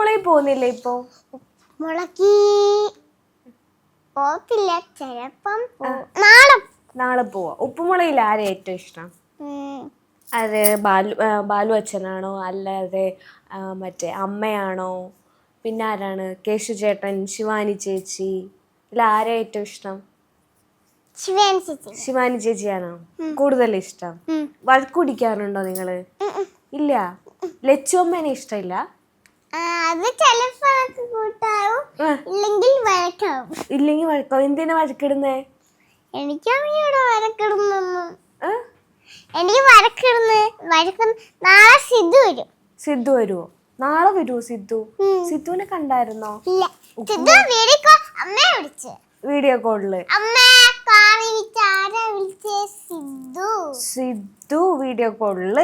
ഉപ്പുമുളയിൽ പോകുന്നില്ല ഇപ്പോ? മുളകി പോത്തില്ല ചെലപ്പം പോവും. നാളെ നാളെ പോവാ. ഉപ്പുമുളയിൽ ആരെ ഏറ്റവും ഇഷ്ടം? ഉം, അത് ബാലു ആ, ബാലു അച്ഛനാണോ? അല്ലാതെ ആ, മറ്റേ അമ്മയാണോ? പിന്നെ ആരാണ്? കേശു ചേട്ടൻ ശിവാനി ചേച്ചി. ഇതിൽ ആരെ ഏറ്റവും ഇഷ്ടം? ശിവേൻ ചേച്ചി. ശിവാനി ചേച്ചിയാണോ? കൂടുതൽ ഇഷ്ടം. ഉം. വഴക്കുടിക്കാറുണ്ടോ നിങ്ങൾ? ഉം, ഉം. ഇല്ല. ലച്ചുമ്മേനെ ഇഷ്ടമില്ല. ആ, അത് കൂട്ടാവും. ഇല്ലെങ്കിൽ വഴക്കാവും. ഇല്ലെങ്കിൽ വഴക്കോ എന്തിനാ വഴക്കിടുന്നേ? എനിക്കറിയൂടെ വഴക്കിടുന്നൊന്നും. എനിക്ക് വഴക്കിടുന്ന് വഴക്കുന്ന നാളെ സിദ്ധു വരും. സിദ്ധു വരുമോ നാളെ സിദ്ധു. സിദ്ധുവിനെ കണ്ടായിരുന്നോ? ഇല്ല. സിദ്ധു വീടിക്കോ അമ്മയെ വിളിച്ച്. വീഡിയോ കോളിൽ. അമ്മ സിദ്ധു. സിദ്ധു വീഡിയോ കോളിൽ.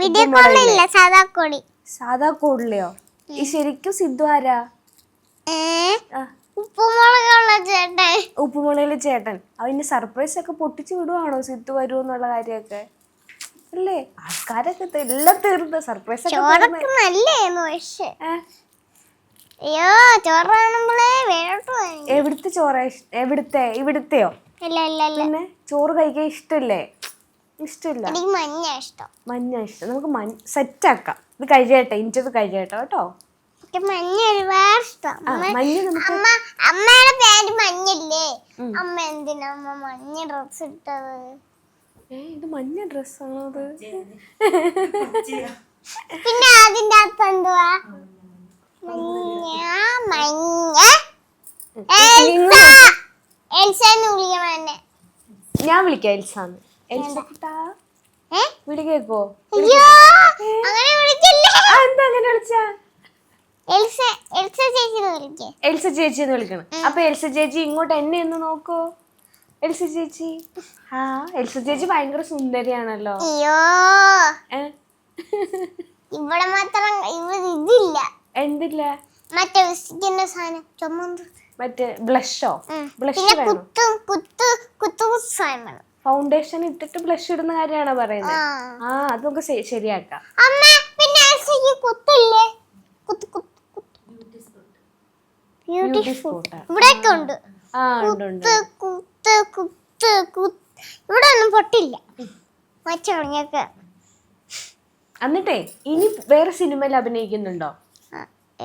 വീഡിയോ കോളില്ല സാധാ കോളി. സാധാ കോളിലെയോ? ഈ ശരിക്കും സിദ്ധു ആരാ? ഉപ്പുമുളകുള്ള ചേട്ടൻ? ഉപ്പുമുളകുള്ള ചേട്ടൻ. അവന്റെ സർപ്രൈസ് ഒക്കെ പൊട്ടിച്ചു വിടുവാണോ സിദ്ധു വരുമോ എന്നുള്ള കാര്യമൊക്കെ? അല്ലേ? ആൾക്കാരൊക്കെ ത- എല്ലാം തീർന്നു. സർപ്രൈസ് ഒക്കെ തീർന്ന്. ചോറൊക്കെ നല്ലേന്ന് പക്ഷെ. ഏ, അയ്യോ ചോറ് എവിടുത്തെ ചോറ എവിടുത്തെ? ഇവിടുത്തെയോ? ഇല്ല ഇല്ല ഇല്ല. പിന്നെ ചോറ് കഴിക്കാൻ ഇഷ്ടല്ലേ ഇഷ്ടമില്ല. എനിക്ക് മഞ്ഞ ഇഷ്ടം. മഞ്ഞ ഇഷ്ടം. നമുക്ക് മഞ്ഞ സെറ്റാക്കാം ഇത് കഴിയട്ടെ ഇഞ്ചത് കഴിയട്ടെ കേട്ടോ. മഞ്ഞ ഒരുപാട് ഇഷ്ടം. അമ്മ അമ്മയുടെ പേര് മഞ്ഞല്ലേ? അമ്മ എന്തിനാ അമ്മ മഞ്ഞ ഡ്രസ് ഇട്ടത്? ഏ ഇത് മഞ്ഞ ഡ്രസ്സാണോ അത്? പിന്നെ അതിന്റെ അകത്ത് എന്തുവാ? മഞ്ഞ മഞ്ഞ. എൽസ! വിളിക്കണം എന്നെ ഞാൻ വിളിക്കാം എൽസാന്ന്. എൽസ വിളി കേക്കോ എൽസ ചേച്ചി എന്ന് വിളിക്കണം. അപ്പൊ എൽസ ചേച്ചി ഇങ്ങോട്ട് എന്നെ ഒന്ന് നോക്കോ. എൽസ ചേച്ചി. ആ എൽസ ചേച്ചി ഭയങ്കര സുന്ദരിയാണല്ലോ. ഇവിടെ മാത്രം ഇവിടെ ഇതില്ല. എന്തില്ല? മറ്റേ സാധനം ചുമന്ത് മറ്റേ ബ്ലഷോ? ബ്ലഷ് കുത്തു കുത്തു കുത്തു സാധനം ഫൗണ്ടേഷൻ ഇട്ടിട്ട് ബ്ലഷ് ഇടുന്ന കാര്യമാണ് പറയുന്നത് ആ. അത് നമുക്ക് ശ- ശരിയാക്കാം. അമ്മ പിന്നെ എൽസയ്ക്ക് കുത്തില്ലേ? കുത്ത് കുത്ത് കുത്ത്. ബ്യൂട്ടിഫുൾ spot ആ. ഇവിടെയൊക്കെ ഉണ്ട്. ആ ഉണ്ട് ഉണ്ട്. കുത്ത് കുത്ത് കുത്ത് കുത്ത്. ഇവിടെ ഒന്നും പൊട്ടില്ല. മറ്റൊക്കെ എന്നിട്ടേ ഇനി വേറെ സിനിമയിൽ അഭിനയിക്കുന്നുണ്ടോ?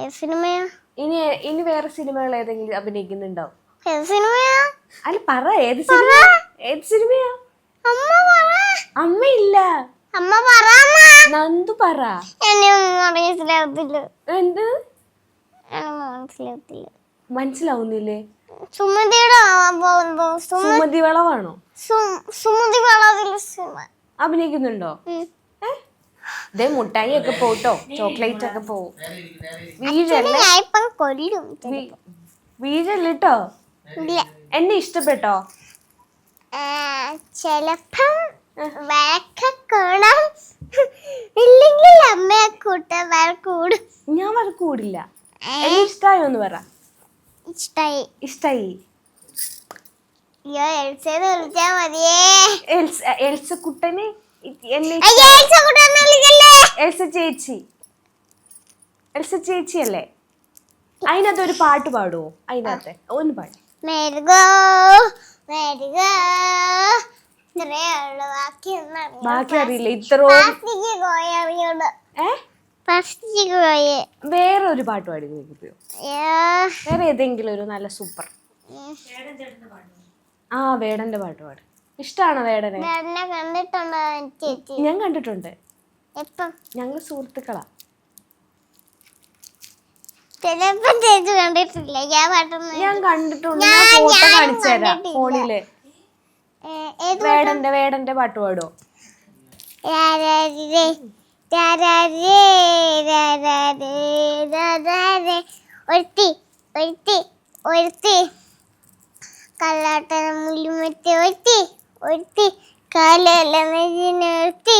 സിനിമയാ? ഇനി ഇനി വേറെ സിനിമകൾ ഏതെങ്കിലും അഭിനയിക്കുന്നുണ്ടോ? ഏ സിനിമയാ? അല്ല പറ ഏത് സിനിമ ഏത് സിനിമയാ? അമ്മ പറ. അമ്മയില്ല അമ്മ പറ അമ്മ. നന്ദു പറ. എന്നെ ഒന്നും മനസ്സിലാവത്തില്ല. എന്ത്? മനസ്സിലാവത്തില്ല. മനസ്സിലാവുന്നില്ലേ? സുമതിയുടെ സുമതി വളവാണോ? സുമതി സിനിമ. അഭിനയിക്കുന്നുണ്ടോ? ദേ മുട്ടായി ഒക്കെ പോട്ടോ. ചോക്ലേറ്റ് ഒക്കെ പോവും. വീഴല്ലേ? ഞാൻ ഇപ്പം കൊല്ലും വീ- എന്നെ ഇഷ്ടപ്പെട്ടോ? ചെലപ്പം വഴക്കൂടാം ഇല്ലെങ്കിൽ അമ്മയെ കൂട്ട വഴക്കൂടും. ഞാൻ വഴക്കൂടില്ല. ഇഷ്ടായോ എന്ന് പറ. ഇഷ്ടായി. ഇഷ്ടായി. അയ്യോ എൽസേന്ന് വിളിച്ചാ മതിയേ. എൽസ എൽസ കുട്ടനെ ഇ- എന്നെ അയ്യോ എൽസ കൂട്ടാന്ന് വിളിക്കല്ലേ? ചേച്ചി. എൽസ ചേച്ചി അല്ലേ? അതിനകത്ത് ഒരു പാട്ട് പാടുവോ? അതിനകത്ത്. ഒന്ന് പാടി. മെരുകോ? ഉള്ളു. ബാക്കി അറിയില്ല. ഇത്ര പ്ലാസ്റ്റിക് കോയ അറിയോട് ഏ? പ്ലാസ്റ്റിക് വേറെ ഒരു പാട്ട് പാടി വേറെ ഏതെങ്കിലും ഒരു നല്ല സൂപ്പർ. ആ വേടന്റെ പാട്ട് പാട്. ഇഷ്ടമാണോ വേടനെ? ഞാൻ കണ്ടിട്ടുണ്ട്. ഞങ്ങൾ സുഹൃത്തുക്കളാ. ചിലപ്പം ചേച്ചി കണ്ടിട്ടില്ല ഞാൻ പാട്ടൊന്നും ഞാൻ കണ്ടിട്ടുണ്ട് ഞാൻ- ഞാൻ ഫോട്ടോ ഞാനും കാണിച്ചു തരാം കണ്ടിട്ടില്ല. ഫോണിൽ ഏ, ഏത് വേടന്റെ വേടന്റെ പാട്ട് പാടുവോ രാരാരിരേ, രാരാരിരേ, രാരാരേ, രാരാരേ. ഒരുത്തി ഒരുത്തി ഒരുത്തി കല്ലാട്ടന മുല്ലുമത്തി ഒരുത്തി ഒരുത്തി കാലല്ല ഒരുത്തി